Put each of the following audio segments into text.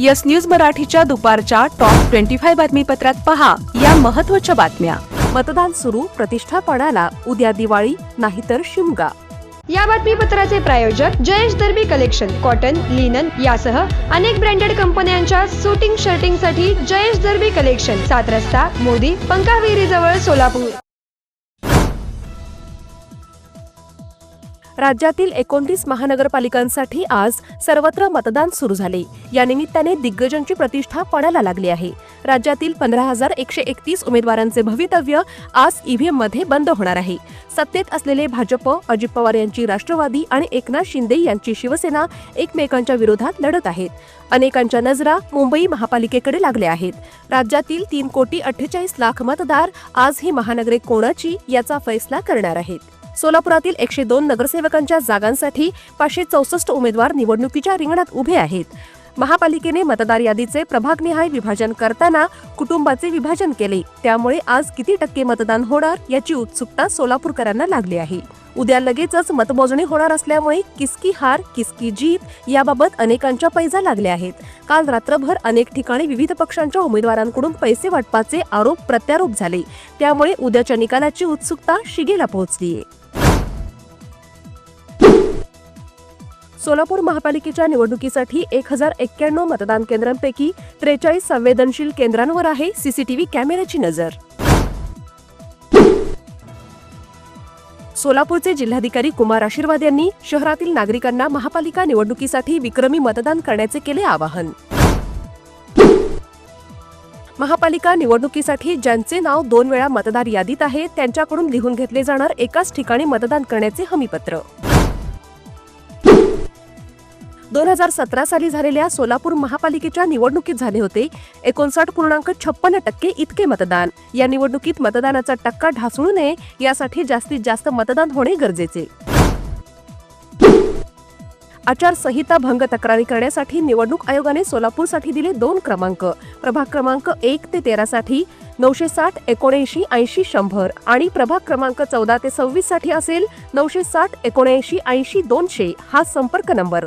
Yes news मराठीच्या दुपारच्या top twenty five बातमीपत्रात पहा या महत्त्वाच्या बातम्या. मतदान सुरू प्रतिष्ठापणाला उद्या दिवाळी नाहीतर शिमगा. या बातमीपत्राचे प्रायोजक Jayesh Darbi collection cotton linen यासह अनेक ब्रँडेड कंपन्यांच्या सुटिंग शर्टिंगसाठी जयेश दर्बी कलेक्शन सात रस्ता मोदी पंकाविहिरी जवळ सोलापूर. राज्यातील एकोणतीस महानगरपालिकांसाठी आज सर्वत्र मतदान सुरू झाले. या निमित्ताने दिग्गजांची प्रतिष्ठा पणाला लागली आहे. राज्यातील पंधरा हजार एकशे एकतीस उमेदवारांचे भवितव्य आज ईव्हीएममध्ये बंद होणार आहे. सत्तेत असलेले भाजप अजित पवार यांची राष्ट्रवादी आणि एकनाथ शिंदे यांची शिवसेना एकमेकांच्या विरोधात लढत आहेत. अनेकांच्या नजरा मुंबई महापालिकेकडे लागल्या आहेत. राज्यातील तीन कोटी अठ्ठेचाळीस लाख मतदार आज ही महानगरे कोणाची याचा फैसला करणार आहेत. सोलापुरातील एकशे दोन नगरसेवकांच्या जागांसाठी पाचशे चौसष्ट उमेदवार निवडणुकीच्या रिंगणात उभे आहेत. महापालिकेने मतदार यादीचे प्रभागनिहाय विभाजन करताना कुटुंबाचे विभाजन केले. त्यामुळे आज किती टक्के मतदान होणार याची उत्सुकता सोलापूरकरांना लागली आहे. उद्या लगेचच मतमोजणी होणार असल्यामुळे किसकी हार किसकी जीत याबाबत अनेकांच्या पैजा लागल्या आहेत. काल रात्रभर अनेक ठिकाणी विविध पक्षांच्या उमेदवारांकडून पैसे वाटपाचे आरोप प्रत्यारोप झाले. त्यामुळे उद्याच्या निकालाची उत्सुकता शिगेला पोहोचलीये. सोलापूर महापालिकेच्या निवडणुकीसाठी एक हजार एक्क्याण्णव मतदान केंद्रांपैकी त्रेचाळीस संवेदनशील केंद्रांवर आहे सीसीटीव्ही कॅमेऱ्याची नजर. सोलापूरचे जिल्हाधिकारी कुमार आशीर्वाद यांनी शहरातील नागरिकांना महापालिका निवडणुकीसाठी विक्रमी मतदान करण्याचे केले आवाहन. महापालिका निवडणुकीसाठी ज्यांचे नाव दोन वेळा मतदार यादीत आहे त्यांच्याकडून लिहून घेतले जाणार एकाच ठिकाणी मतदान करण्याचे हमीपत्र. दोन हजार सतरा साली झालेल्या सोलापूर महापालिकेच्या निवडणुकीत झाले होते. एकोणसाठ पूर्णांक छप्पन्न टक्के इतके मतदान. या निवडणुकीत मतदानाचा टक्का ढासळू नये यासाठी जास्तीत जास्त मतदान होणे गरजेचे. आचारसंहिता भंग तक्रारी करण्यासाठी निवडणूक आयोगाने सोलापूरसाठी दिले दोन क्रमांक. प्रभाग क्रमांक एक ते तेरा साठी नऊशे साठ एकोणऐंशी ऐंशी शंभर आणि प्रभाग क्रमांक चौदा ते सव्वीससाठी असेल नऊशे साठ एकोणऐंशी ऐंशी दोनशे हा संपर्क नंबर.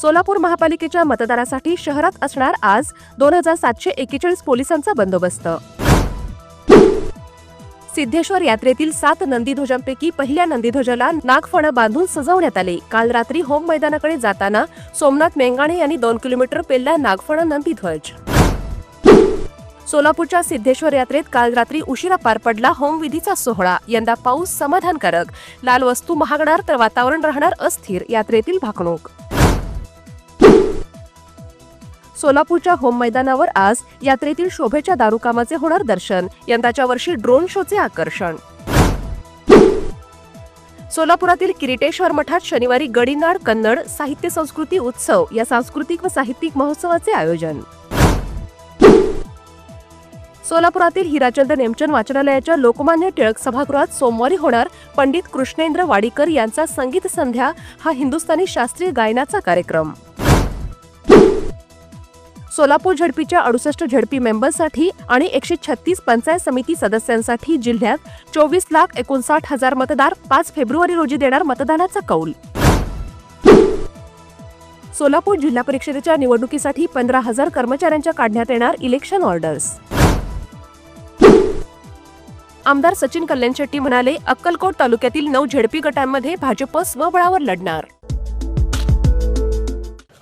सोलापूर महापालिकेच्या मतदारासाठी शहरात असणार आज दोन हजार सातशे एकेचाळीस पोलिसांचा बंदोबस्त. सिद्धेश्वर यात्रेतील सात नंदीध्वजांपैकी पहिल्या नंदीध्वजाला नागफणं बांधून सजवण्यात आले. काल रात्री होम मैदानाकडे जाताना सोमनाथ मेंगाणे यांनी दोन किलोमीटर पेलला नागफणं नंदीध्वज. सोलापूरच्या सिद्धेश्वर यात्रेत काल रात्री उशिरा पार पडला होमविधीचा सोहळा. यंदा पाऊस समाधानकारक. लाल वस्तू महागणार तर वातावरण राहणार अस्थिर. यात्रेतील भाकणूक. सोलापूरच्या होम मैदानावर आज यात्रेतील शोभेच्या दारुकामाचे होणार दर्शन. यंदाच्या वर्षी ड्रोन शोचे आकर्षण. सोलापुरातील किरीटेश्वर मठात शनिवारी गडीनाड कन्नड साहित्य संस्कृती उत्सव या सांस्कृतिक व साहित्यिक महोत्सवाचे आयोजन. सोलापुरातील हिराचंद नेमचंद वाचनालयाच्या लोकमान्य टिळक सभागृहात सोमवारी होणार पंडित कृष्णेंद्र वाडीकर यांचा संगीत संध्या हा हिंदुस्थानी शास्त्रीय गायनाचा कार्यक्रम. सोलापूर झडपीच्या अडुसष्ट झडपी मेंबरसाठी आणि एकशे छत्तीस पंचायत समिती सदस्यांसाठी जिल्ह्यात चोवीस लाख एकोणसाठ हजार मतदार पाच फेब्रुवारी रोजी देणार मतदानाचा कौल. सोलापूर जिल्हा परिषदेच्या निवडणुकीसाठी पंधरा हजार कर्मचाऱ्यांच्या काढण्यात येणार इलेक्शन ऑर्डर्स आमदार सचिन कल्याण शेट्टी म्हणाले अक्कलकोट तालुक्यातील नऊ झेडपी गटांमध्ये भाजप स्वबळावर लढणार.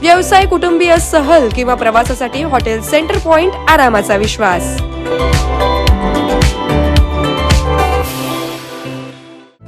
व्यवसाय कुटुंबीय सहल किंवा प्रवासासाठी हॉटेल सेंटर पॉइंट आरामाचा विश्वास.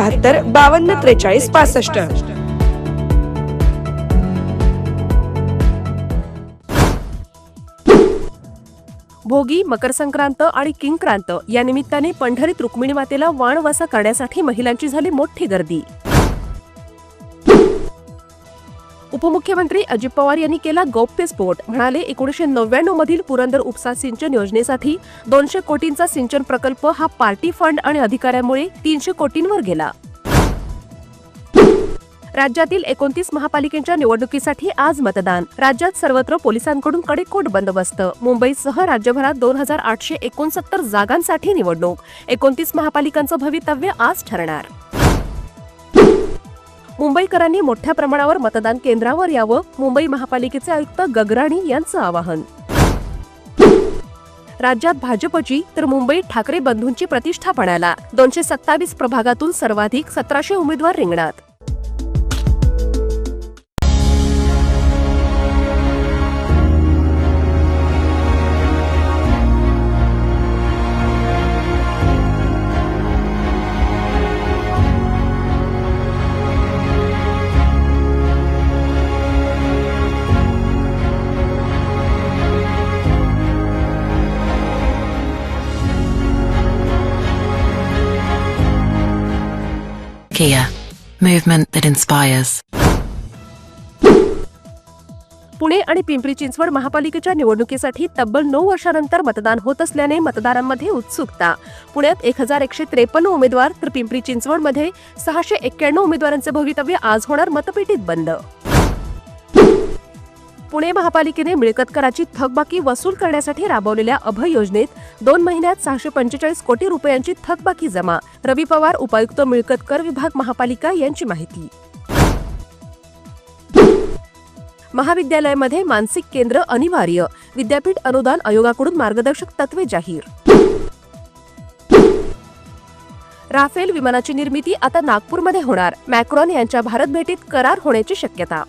एकाहत्तर बावन्न त्रेचाळीस पासष्ट. भोगी मकर संक्रांत आणि किंक्रांत या निमित्ताने पंढरीत रुक्मिणी मातेला वाणवासा करण्यासाठी महिलांची झाली मोठी गर्दी. उपमुख्यमंत्री अजित पवार यांनी केला गौप्यस्फोट म्हणाले एकोणीसशे नव्याण्णव मधील पुरंदर उपसा सिंचन योजनेसाठी दोनशे कोटींचा सिंचन प्रकल्प हा पार्टी फंड आणि अधिकाऱ्यांमुळे तीनशे कोटींवर गेला. राज्यातील एकोणतीस महापालिकेच्या निवडणुकीसाठी आज मतदान. राज्यात सर्वत्र पोलिसांकडून कडेकोट बंदोबस्त. मुंबईसह राज्यभरात दोन हजार आठशे एकोणसत्तर जागांसाठी निवडणूक. एकोणतीस महापालिकांचं भवितव्य आज ठरणार. मुंबईकरांनी मोठ्या प्रमाणावर मतदान केंद्रावर यावं मुंबई महापालिकेचे आयुक्त गगराणी यांचं आवाहन. राज्यात भाजपची तर मुंबईत ठाकरे बंधूंची प्रतिष्ठा पणाला. दोनशे सत्तावीस प्रभागातून सर्वाधिक सतराशे उमेदवार रिंगणात. Kia, movement that inspires. Pune आणि पिंपरी चिंचवड महापालिकेच्या निवडणुकीसाठी तब्बल नऊ वर्षानंतर मतदान होत असल्याने मतदारांमध्ये उत्सुकता. पुण्यात एक हजार एकशे त्रेपन्न उमेदवार तर पिंपरी चिंचवडमध्ये सहाशे एक्क्याण्णव उमेदवारांचे भवितव्य आज होणार मतपेटीत बंद. पुणे महापालिकेने मिळकतकराची थकबाकी वसूल करण्यासाठी राबवलेल्या अभय योजनेत दोन महिन्यात सहाशे पंचेचाळीस कोटी रुपयांची थकबाकी जमा. रवी पवार उपायुक्त मिळकत कर विभाग महापालिका यांची माहिती. महाविद्यालयामध्ये मानसिक केंद्र अनिवार्य. विद्यापीठ अनुदान आयोगाकडून मार्गदर्शक तत्वे जाहीर. राफेल विमानाची निर्मिती आता नागपूरमध्ये होणार. मॅक्रॉन यांच्या भारत भेटीत करार होण्याची शक्यता.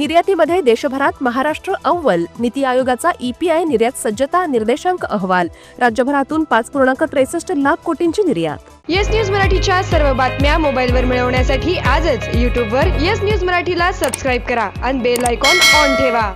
निर्यातीमध्ये देशभरात महाराष्ट्र अव्वल. नीती आयोगाचा ईपीआय निर्यात सज्जता निर्देशांक अहवाल. राज्यभरातून पाच पूर्णांक त्रेसष्ट लाख कोटींची निर्यात. येस न्यूज मराठीच्या सर्व बातम्या मोबाईलवर मिळवण्यासाठी आजच यूट्यूबवर येस न्यूज मराठीला सबस्क्राईब करा आणि बेल आयकॉन ऑन ठेवा.